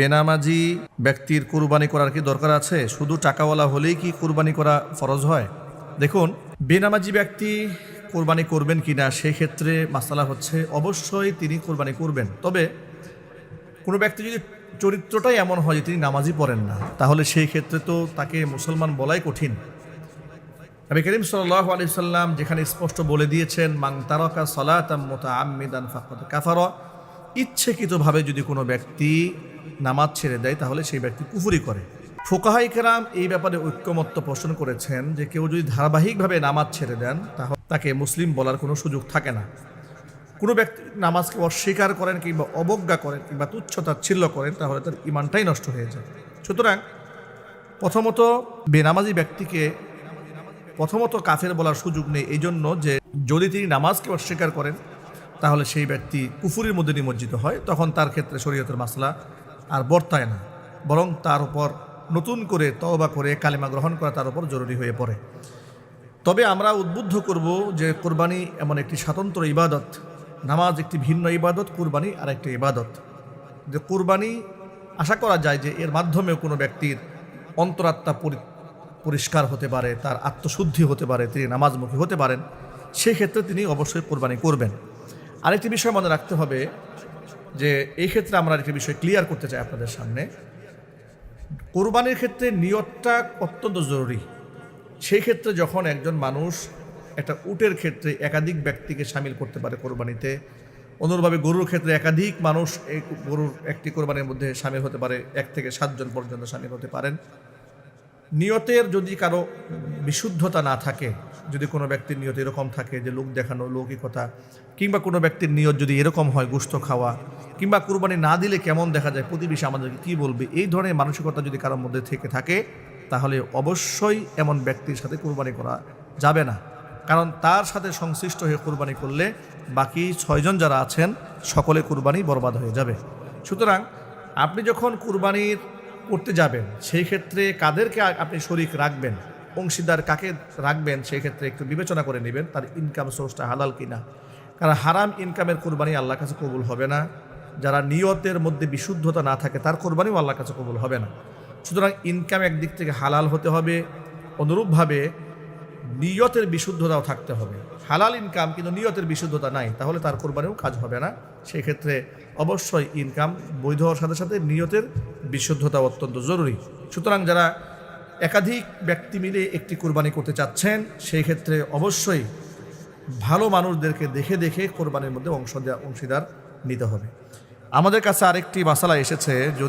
বেনামাজি ব্যক্তির কুরবানি করার কি দরকার আছে? শুধু টাকাওয়ালা হলেই কি কুরবানি করা ফরজ হয়? দেখুন, বেনামাজি ব্যক্তি কোরবানি করবেন কিনা সেই ক্ষেত্রে মাসালা হচ্ছে অবশ্যই তিনি কোরবানি করবেন। তবে কোনো ব্যক্তি যদি চরিত্রটাই এমন হয় যে তিনি নামাজই পড়েন না, তাহলে সেই ক্ষেত্রে তো তাকে মুসলমান বলাই কঠিন। নবী করিম সাল্লাহ আলি সাল্লাম যেখানে স্পষ্ট বলে দিয়েছেন মাং তারকা সলাতাম মোতা আমিদান ফাকত কাফার। ইচ্ছেকৃতভাবে যদি কোনো ব্যক্তি নামাজ ছেড়ে দেয়, তাহলে সেই ব্যক্তি কুফুরি করে। ফোকাহাই কেরাম এই ব্যাপারে ঐক্যমত্য পোষণ করেছেন যে কেউ যদি ধারাবাহিকভাবে নামাজ ছেড়ে দেন তাহলে তাকে মুসলিম বলার কোনো সুযোগ থাকে না। কোনো ব্যক্তি নামাজকে অস্বীকার করেন কিংবা অবজ্ঞা করেন কিংবা তুচ্ছতাচ্ছিল্য করেন, তাহলে তার ইমানটাই নষ্ট হয়ে যায়। সুতরাং প্রথমত বেনামাজি ব্যক্তিকে, প্রথমত কাফের বলার সুযোগ নেই। এই জন্য যে যদি তিনি নামাজকে অস্বীকার করেন তাহলে সেই ব্যক্তি কুফুরির মধ্যে নিমজ্জিত হয়, তখন তার ক্ষেত্রে শরীয়তের মাসলা আর বর্তায় না। বরং তার উপর নতুন করে তওবা করে, কালিমা গ্রহণ করা তার উপর জরুরি হয়ে পড়ে। তবে আমরা উদ্বুদ্ধ করব যে কোরবানি এমন একটি স্বতন্ত্র ইবাদত, নামাজ একটি ভিন্ন ইবাদত, কোরবানি আর একটি ইবাদত। যে কোরবানি আশা করা যায় যে এর মাধ্যমেও কোনো ব্যক্তির অন্তরাত্মা পরি- পরিষ্কার হতে পারে, তার আত্মশুদ্ধি হতে পারে, তিনি নামাজমুখী হতে পারেন। সেক্ষেত্রে তিনি অবশ্যই কোরবানি করবেন। আরেকটি বিষয় মনে রাখতে হবে যে এই ক্ষেত্রে আমরা আরেকটি বিষয় ক্লিয়ার করতে চাই আপনাদের সামনে। কোরবানির ক্ষেত্রে নিয়তটা অত্যন্ত জরুরি। সেই ক্ষেত্রে যখন একজন মানুষ একটা উটের ক্ষেত্রে একাধিক ব্যক্তিকে সামিল করতে পারে কোরবানিতে, অনুরূপভাবে গরুর ক্ষেত্রে একাধিক মানুষ এই গরুর একটি কোরবানির মধ্যে সামিল হতে পারে, এক থেকে সাতজন পর্যন্ত সামিল হতে পারেন। নিয়তের যদি কারও বিশুদ্ধতা না থাকে যদি কোনো ব্যক্তির নিয়ত এরকম থাকে যে লোক দেখানো লৌকিকতা, কিংবা কোনো ব্যক্তির নিয়ত যদি এরকম হয় গুস্ত খাওয়া, কিংবা কুরবানি না দিলে কেমন দেখা যায়, প্রতিবেশী আমাদেরকে কী বলবে? এই ধরনের মানসিকতা যদি কারোর মধ্যে থেকে থাকে, তাহলে অবশ্যই এমন ব্যক্তির সাথে কুরবানি করা যাবে না। কারণ তার সাথে সংশ্লিষ্ট হয়ে কুরবানি করলে বাকি ছয়জন যারা আছেন, সকলে কুরবানি বরবাদ হয়ে যাবে। সুতরাং আপনি যখন কুরবানির করতে যাবেন, সেই ক্ষেত্রে কাদেরকে আপনি শরিক রাখবেন? অংশীদার কাকে রাখবেন সেই ক্ষেত্রে একটু বিবেচনা করে নেবেন তার ইনকাম সোর্সটা হালাল কিনা। কারণ হারাম ইনকামের কোরবানি আল্লাহর কাছে কবুল হবে না। যারা নিয়তের মধ্যে বিশুদ্ধতা না থাকে তার কোরবানিও আল্লাহর কাছে কবুল হবে না। সুতরাং ইনকাম একদিক থেকে হালাল হতে হবে। অনুরূপভাবে নিয়তের বিশুদ্ধতাও থাকতে হবে। হালাল ইনকাম কিন্তু নিয়তের বিশুদ্ধতা নাই, তাহলে তার কোরবানিও কাজ হবে না। সেক্ষেত্রে অবশ্যই ইনকাম বৈধ হওয়ার সাথে সাথে নিয়তের বিশুদ্ধতা অত্যন্ত জরুরি। সুতরাং যারা একাধিক ব্যক্তি মিলে একটি কোরবানি করতে চাচ্ছেন, সেই ক্ষেত্রে অবশ্যই ভালো মানুষদেরকে দেখে দেখে কোরবানির মধ্যে অংশ অংশীদার নিতে হবে। আমাদের কাছে আরেকটি মশালা এসেছে, যদি